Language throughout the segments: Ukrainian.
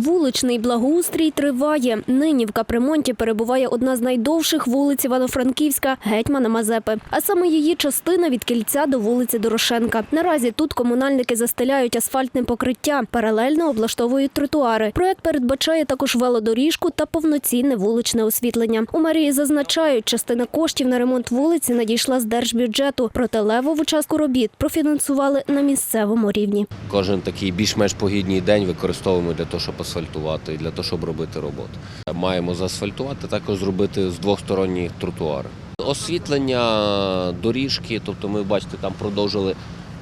Вуличний благоустрій триває. Нині в капремонті перебуває одна з найдовших вулиць Івано-Франківська гетьмана Мазепи. А саме її частина від кільця до вулиці Дорошенка. Наразі тут комунальники застеляють асфальтне покриття, паралельно облаштовують тротуари. Проект передбачає також велодоріжку та повноцінне вуличне освітлення. У мерії зазначають, частина коштів на ремонт вулиці надійшла з держбюджету. Проте левову частку робіт профінансували на місцевому рівні. Кожен такий більш-менш погідний день використовуємо для того, щоб асфальтувати, для того, щоб робити роботу. Маємо заасфальтувати, також зробити з двосторонні тротуари. Освітлення доріжки, тобто ми бачите, там продовжили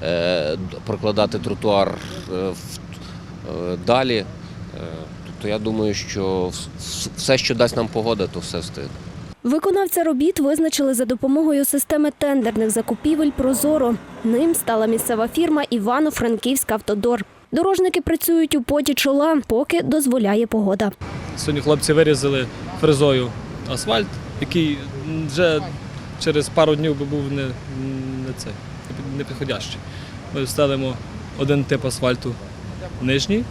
е, прокладати тротуар е, е, далі. Тобто я думаю, що вс- вс- все, що дасть нам погода, то все встигне. Виконавця робіт визначили за допомогою системи тендерних закупівель Прозоро. Ним стала місцева фірма Івано-Франківська автодор. Дорожники працюють у поті чола, поки дозволяє погода. Сьогодні хлопці вирізали фрезою асфальт, який вже через пару днів би був не, не, цей, не підходящий. Ми вставимо один тип асфальту нижній,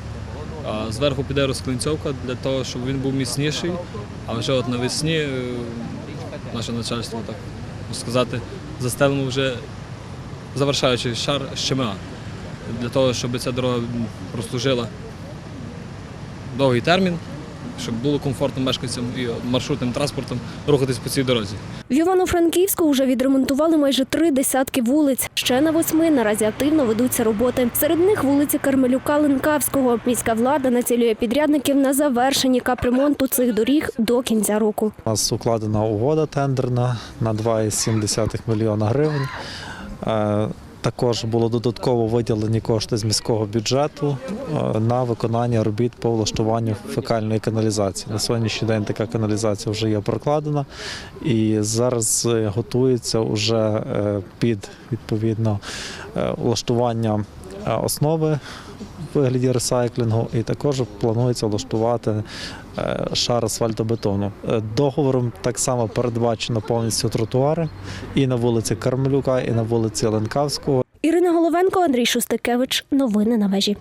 а зверху піде розклинцьовка для того, щоб він був міцніший. А вже от навесні е, наше начальство, так сказати, застелимо вже завершаючий шар ЩМА для того, щоб ця дорога прослужила довгий термін, щоб було комфортно мешканцям і маршрутним транспортом рухатись по цій дорозі. В Івано-Франківську вже відремонтували майже три десятки вулиць. Ще на восьми наразі активно ведуться роботи. Серед них вулиці Кармелюка Ленкавського. Міська влада націлює підрядників на завершені капремонту цих доріг до кінця року. У нас укладена угода тендерна на 2,7 мільйона гривень. Також було додатково виділені кошти з міського бюджету е, на виконання робіт по влаштуванню фекальної каналізації. На сьогоднішній день така каналізація вже є прокладена і зараз е, готується вже е, під відповідно влаштування основи в вигляді ресайклінгу, і також планується влаштувати е, шар асфальтобетону. Е, Договором так само передбачено повністю тротуари і на вулиці Кармелюка, і на вулиці Ленкавського. Ірина Головенко, Андрій Шустикевич. Новини на вежі.